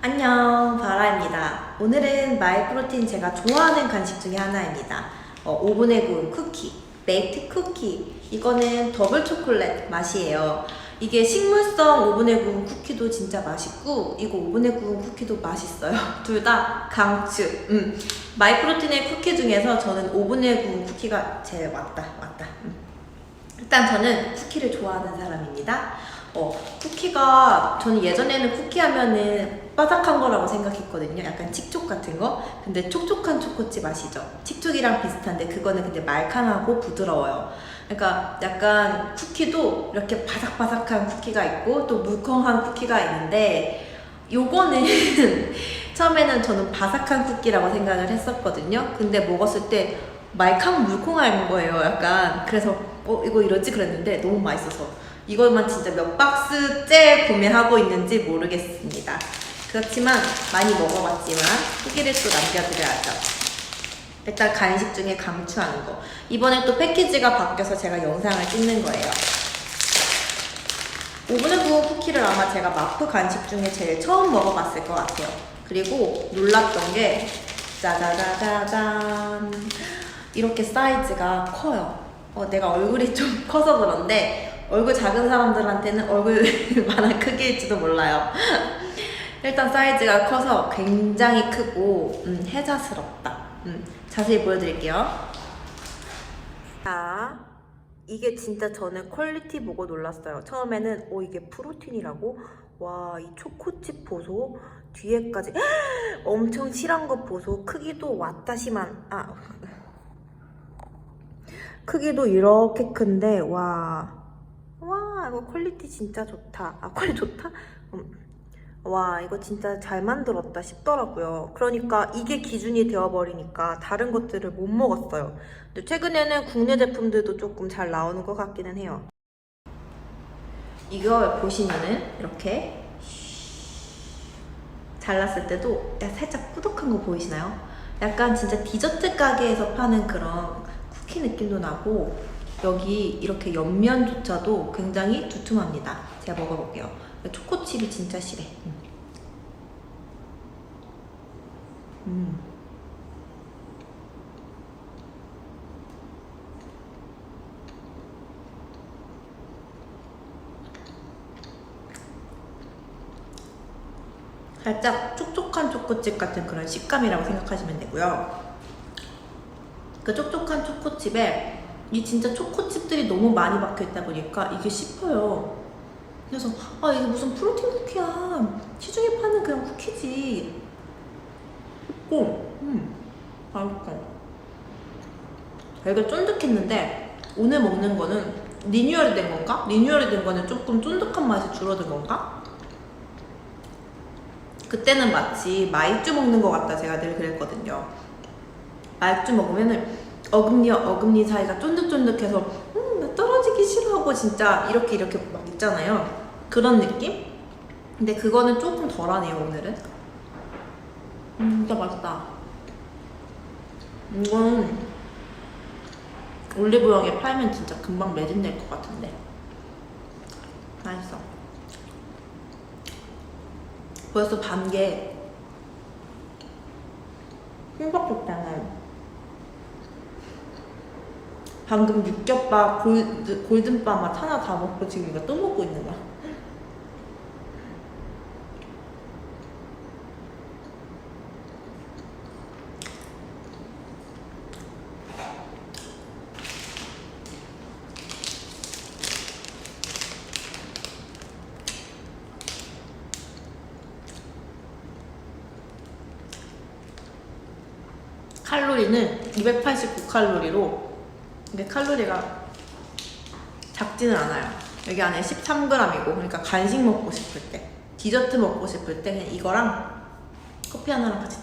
안녕 바라입니다. 오늘은 마이프로틴 제가 좋아하는 간식 중에 하나입니다. 어, 오븐에 구운 쿠키 베이트 쿠키. 이거는 더블 초콜릿 맛이에요. 이게 식물성 오븐에 구운 쿠키도 진짜 맛있고 이거 오븐에 구운 쿠키도 맛있어요. 둘 다 강추. 음. 마이프로틴의 쿠키 중에서 저는 오븐에 구운 쿠키가 제일 맞다 맞다. 음. 일단 저는 쿠키를 좋아하는 사람입니다 어, 쿠키가 저는 예전에는 쿠키 하면은 바삭한 거라고 생각했거든요. 약간 칙촉 같은 거. 근데 촉촉한 초코칩 아시죠? 칙촉이랑 비슷한데 그거는 근데 말캉하고 부드러워요. 그러니까 약간 쿠키도 이렇게 바삭바삭한 쿠키가 있고 또 물컹한 쿠키가 있는데 요거는 처음에는 저는 바삭한 쿠키라고 생각을 했었거든요. 근데 먹었을 때 말캉 물컹한 거예요. 약간 그래서 어 이거 이러지 그랬는데 너무 맛있어서 이것만 진짜 몇 박스째 구매하고 있는지 모르겠습니다. 그렇지만 많이 먹어봤지만 후기를 또 남겨드려야죠. 일단 간식 중에 강추하는 거. 이번에 또 패키지가 바뀌어서 제가 영상을 찍는 거예요. 오븐에 구운 쿠키를 아마 제가 마프 간식 중에 제일 처음 먹어봤을 것 같아요. 그리고 놀랐던 게 짜자자자잔 이렇게 사이즈가 커요. 어, 내가 얼굴이 좀 커서 그런데 얼굴 작은 사람들한테는 얼굴만한 크기일지도 몰라요. 일단 사이즈가 커서 굉장히 크고 음, 혜자스럽다. 음, 자세히 보여드릴게요. 자, 이게 진짜 저는 퀄리티 보고 놀랐어요. 처음에는 어 이게 프로틴이라고? 와, 이 초코칩 보소 뒤에까지 엄청 실한 거 보소 크기도 왔다시만 아 크기도 이렇게 큰데 와. 와, 이거 퀄리티 진짜 좋다. 아, 퀄리티 좋다? 음. 와, 이거 진짜 잘 만들었다 싶더라고요. 그러니까 이게 기준이 되어버리니까 다른 것들을 못 먹었어요. 근데 최근에는 국내 제품들도 조금 잘 나오는 것 같기는 해요. 이걸 보시면은 이렇게 잘랐을 때도 살짝 꾸덕한 거 보이시나요? 약간 진짜 디저트 가게에서 파는 그런 쿠키 느낌도 나고 여기 이렇게 옆면조차도 굉장히 두툼합니다. 제가 먹어볼게요. 초코칩이 진짜 실해. 음. 음. 살짝 촉촉한 초코칩 같은 그런 식감이라고 생각하시면 되고요. 그 촉촉한 초코칩에 이 진짜 초코칩들이 너무 많이 박혀 있다 보니까 이게 씹혀요. 그래서 아 이게 무슨 프로틴 쿠키야 시중에 파는 그런 쿠키지 고 음, 맛있어 되게 쫀득했는데 오늘 먹는 거는 리뉴얼이 된 건가? 리뉴얼이 된 거는 조금 쫀득한 맛이 줄어든 건가? 그때는 마치 마이쮸 먹는 것 같다 제가 늘 그랬거든요 마이쮸 먹으면은 어금니와 어금니 사이가 쫀득쫀득해서 음, 나 떨어지기 싫어하고 진짜 이렇게 이렇게 막 있잖아요. 그런 느낌? 근데 그거는 조금 덜하네요, 오늘은. 음, 진짜 맛있다. 이건 올리브영에 팔면 진짜 금방 매진될 것 같은데. 맛있어. 벌써 반개 줬잖아요. 방금 육겹밥 골드, 골든바 맛 하나 다 먹고 지금 이거 또 먹고 있는 거야. 칼로리는 289칼로리로 근데 칼로리가 작지는 않아요. 여기 안에 13g이고 그러니까 간식 먹고 싶을 때, 디저트 먹고 싶을 때 그냥 이거랑 커피 하나랑 같이